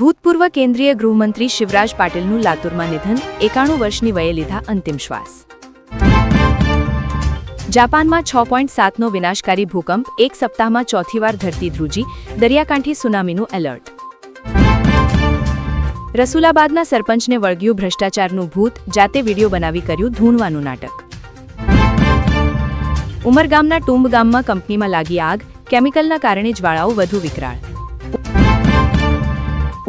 ભૂતપૂર્વ કેન્દ્રીય ગૃહમંત્રી શિવરાજ પાટીલનું લાતુરમાં નિધન, એકાણું વર્ષની વયે લીધા અંતિમ શ્વાસ. જાપાનમાં છ પોઈન્ટ સાતનો વિનાશકારી ભૂકંપ, એક સપ્તાહમાં ચોથી વાર ધરતી ધ્રુજી, દરિયાકાંઠી સુનામીનું એલર્ટ. રસુલાબાદના સરપંચને વળગ્યું ભ્રષ્ટાચારનું ભૂત, જાતે વીડિયો બનાવી કર્યું ધૂણવાનું નાટક. ઉમરગામના ટુંબ ગામમાં કંપનીમાં લાગી આગ, કેમિકલના કારણે જ્વાળાઓ વધુ વિકરાળ.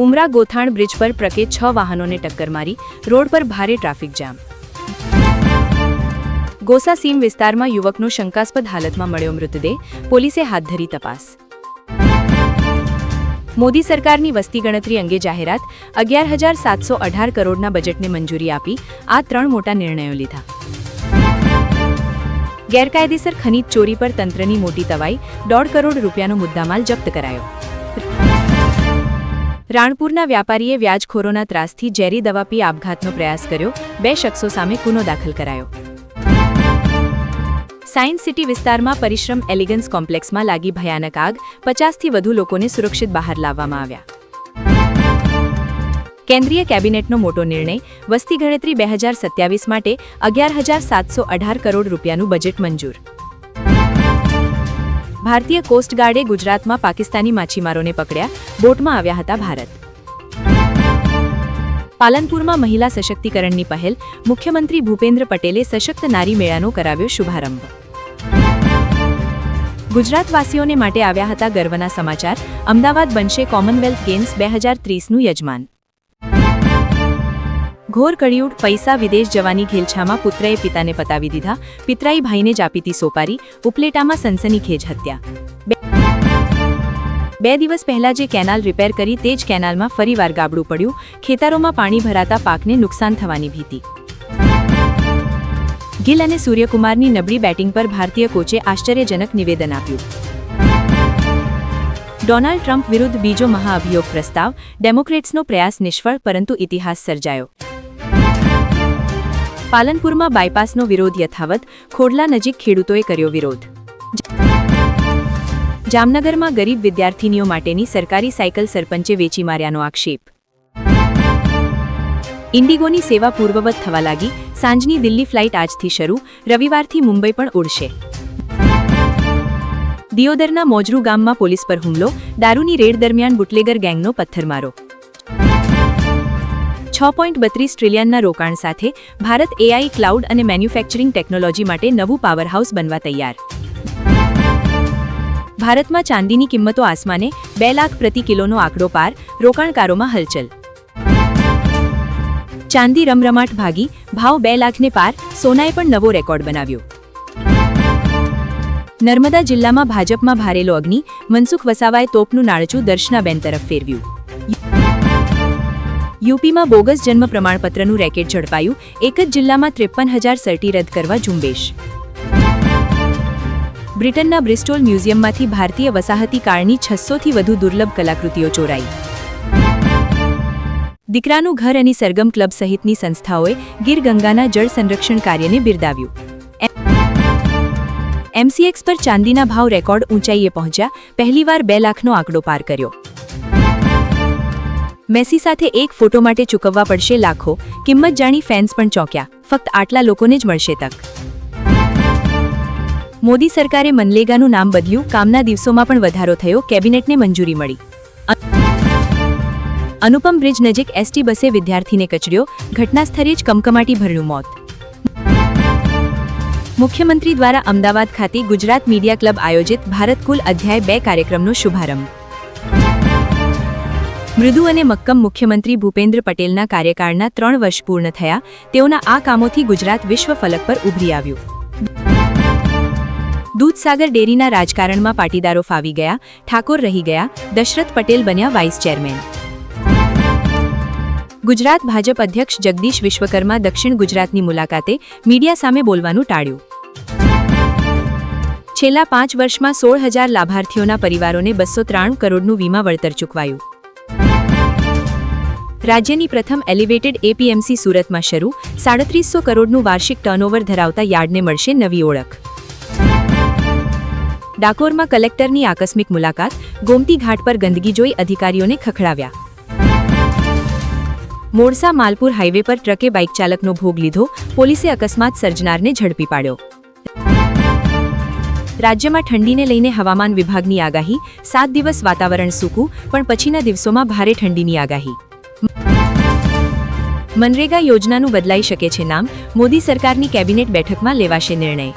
ઉમરા ગોથાણ બ્રિજ પર પ્રકે છ વાહનોને ટક્કર મારી રોડ પર ભારે ટ્રાફિક જામ. ગોસા સીમ વિસ્તારમાં યુવકનો શંકાસ્પદ હાલતમાં મળ્યો મૃતદેહ. પોલીસે હાથ ધરી તપાસ. મોદી સરકારની વસ્તી ગણતરી અંગે જાહેરાત અગિયાર હજાર સાતસો અઢાર કરોડના બજેટને મંજૂરી આપી આ ત્રણ મોટા નિર્ણયો લીધા. ગેરકાયદેસર ખનીજ ચોરી પર તંત્રની મોટી તવાઈ, દોઢ કરોડ રૂપિયાનો મુદ્દામાલ જપ્ત કરાયો. રાણપુરના વ્યાપારીએ વ્યાજખોરોના ત્રાસથી ઝેરી દવા પી આપઘાતનો પ્રયાસ કર્યો. બે શખ્સો સામે ગુનો દાખલ કરાયો. સાયન્સ સિટી વિસ્તારમાં પરિશ્રમ એલિગન્સ કોમ્પ્લેક્સમાં લાગી ભયાનક આગ. પચાસથી વધુ લોકોને સુરક્ષિત બહાર લાવવામાં આવ્યા. કેન્દ્રીય કેબિનેટનો મોટો નિર્ણય. વસ્તી ગણતરી બે હજાર સત્યાવીસ માટે અગિયાર હજાર સાતસો અઢાર કરોડ રૂપિયાનું બજેટ મંજૂર. ભારતીય કોસ્ટગાર્ડે ગુજરાતમાં પાકિસ્તાની માછીમારોને પકડ્યા, બોટમાં આવ્યા હતા ભારત. પાલનપુરમાં મહિલા સશક્તિકરણની પહેલ, મુખ્યમંત્રી ભૂપેન્દ્ર પટેલે સશક્ત નારી મેળાનો કરાવ્યો શુભારંભ. ગુજરાતવાસીઓને માટે આવ્યા હતા ગર્વના સમાચાર, અમદાવાદ બનશે કોમનવેલ્થ ગેમ્સ બે હજાર ત્રીસનું યજમાન. ઘોર કળિયુડ પૈસા વિદેશ જવાની ઘેલછામાં પુત્રએ પિતાને પતાવી દીધા. પિતરાઈ ભાઈને જ સોપારી, ઉપલેટામાં સનસનીખેજ હત્યા. બે દિવસ પહેલા જે કેનાલ રિપેર કરી તે જ કેનાલમાં ફરીવાર ગાબડું પડ્યું. ખેતરોમાં પાણી ભરાતા પાકને નુકસાન થવાની ભીતિ. ગિલ અને સૂર્યકુમારની નબળી બેટિંગ પર ભારતીય કોચે આશ્ચર્યજનક નિવેદન આપ્યું. ડોનાલ્ડ ટ્રમ્પ વિરુદ્ધ બીજો મહાઅભિયોગ પ્રસ્તાવ. ડેમોક્રેટ્સનો પ્રયાસ નિષ્ફળ, પરંતુ ઇતિહાસ સર્જાયો. પાલનપુરમાં બાયપાસનો વિરોધ યથાવત ખોડલા નજીક ખેડૂતોએ કર્યો વિરોધ. જામનગરમાં ગરીબ વિદ્યાર્થીનીઓ માટેની સરકારી સાયકલ સરપંચે વેચી માર્યાનો આક્ષેપ. ઇન્ડિગોની સેવા પૂર્વવત થવા લાગી. સાંજની દિલ્હી ફ્લાઇટ આજથી શરૂ. રવિવારથી મુંબઈ પણ ઉડશે દિયોદરના મોજરૂ ગામમાં પોલીસ પર હુમલો. દારૂની રેડ દરમિયાન બુટલેગર ગેંગનો પથ્થરમારો. છ પોઈન્ટ બત્રીસ ટ્રિલિયનના રોકાણ સાથે ભારત એઆઈ ક્લાઉડ અને મેન્યુફેક્ચરિંગ ટેકનોલોજી માટે નવું પાવરહાઉસ બનવા તૈયાર. ભારતમાં ચાંદીની કિંમતો આસમાને બે લાખ પ્રતિ કિલોનો આંકડો પાર રોકાણકારોમાં હલચલ. ચાંદી રમરમાટ ભાગી ભાવ બે લાખને પાર સોનાએ પણ નવો રેકોર્ડ બનાવ્યો. નર્મદા જિલ્લામાં ભાજપમાં ભારેલો અગ્નિ, મનસુખ વસાવાએ તોપનું નાળચું દર્શનાબેન તરફ ફેરવ્યું. યુપીમાં બોગસ જન્મ પ્રમાણપત્રનું રેકેટ ઝડપાયું. એક જ જિલ્લામાં ત્રેપન હજાર સર્ટી રદ કરવા ઝુંબેશ. બ્રિટનના બ્રિસ્ટોલ મ્યુઝિયમમાંથી ભારતીય વસાહતી કાળની છસોથી વધુ દુર્લભ કલાકૃતિઓ ચોરાઈ. દીકરાનું ઘર અને સરગમ ક્લબ સહિતની સંસ્થાઓએ ગીર ગંગાના જળ સંરક્ષણ કાર્યને બિરદાવ્યું. એમસીએક્સ પર ચાંદીના ભાવ રેકોર્ડ ઊંચાઈએ પહોંચ્યા. પહેલીવાર બે લાખનો આંકડો પાર કર્યો. મેસી સાથે એક ફોટો માટે ચૂકવવા પડશે લાખો. કિંમત જાણી ફેન્સ પણ ચોંક્યા. ફક્ત આટલા લોકોને જ મળશે તક. મોદી સરકારે મનલેગાનું નામ બદલ્યું. કામના દિવસોમાં પણ વધારો થયો. કેબિનેટને મંજૂરી મળી. અનુપમ બ્રિજ નજીક એસટી બસે વિદ્યાર્થીને કચડ્યો. ઘટનાસ્થળે જ કમકમાટી ભરણું મોત. મુખ્યમંત્રી દ્વારા અમદાવાદ ખાતે ગુજરાત મીડિયા ક્લબ આયોજિત ભારત કુલ અધ્યાય બે કાર્યક્રમનો શુભારંભ. મૃદુ અને મક્કમ મુખ્યમંત્રી ભૂપેન્દ્ર પટેલના કાર્યકાળના ત્રણ વર્ષ પૂર્ણ થયા, તેઓના આ કામોથી ગુજરાત વિશ્વ ફલક પર ઉભરી આવ્યું. દૂધસાગર ડેરીના રાજકારણમાં પાટીદારો ફાવી ગયા, ઠાકોર રહી ગયા, દશરથ પટેલ બન્યા વાઇસ ચેરમેન. ગુજરાત ભાજપ અધ્યક્ષ જગદીશ વિશ્વકર્મા દક્ષિણ ગુજરાતની મુલાકાતે મીડિયા સામે બોલવાનું ટાળ્યું. છેલ્લા પાંચ વર્ષમાં સોળ હજાર લાભાર્થીઓના પરિવારોને બસો ત્રાણું કરોડનું વીમા વળતર ચૂકવાયું. રાજ્યની પ્રથમ એલિવેટેડ એપીએમસી સુરતમાં શરૂ. સાડત્રીસો કરોડનું વાર્ષિક ટર્નઓવર ધરાવતા યાર્ડને મળશે નવી ઓળખ. ડાકોરમાં કલેક્ટરની આકસ્મિક મુલાકાત. ગોમતી ઘાટ પર ગંદકી જોઈ અધિકારીઓને ખખડાવ્યા. મોરસા માલપુર હાઈવે પર ટ્રકે બાઇક ચાલકનો ભોગ લીધો. પોલીસે અકસ્માત સર્જનારને ઝડપી પાડ્યો. રાજ્યમાં ઠંડીને લઈને હવામાન વિભાગની આગાહી. સાત દિવસ વાતાવરણ સૂકું, પણ પછીના દિવસોમાં ભારે ઠંડીની આગાહી. મનરેગા યોજનાનું બદલાઈ શકે છે નામ મોદી સરકારની કેબિનેટ બેઠકમાં લેવાશે નિર્ણય.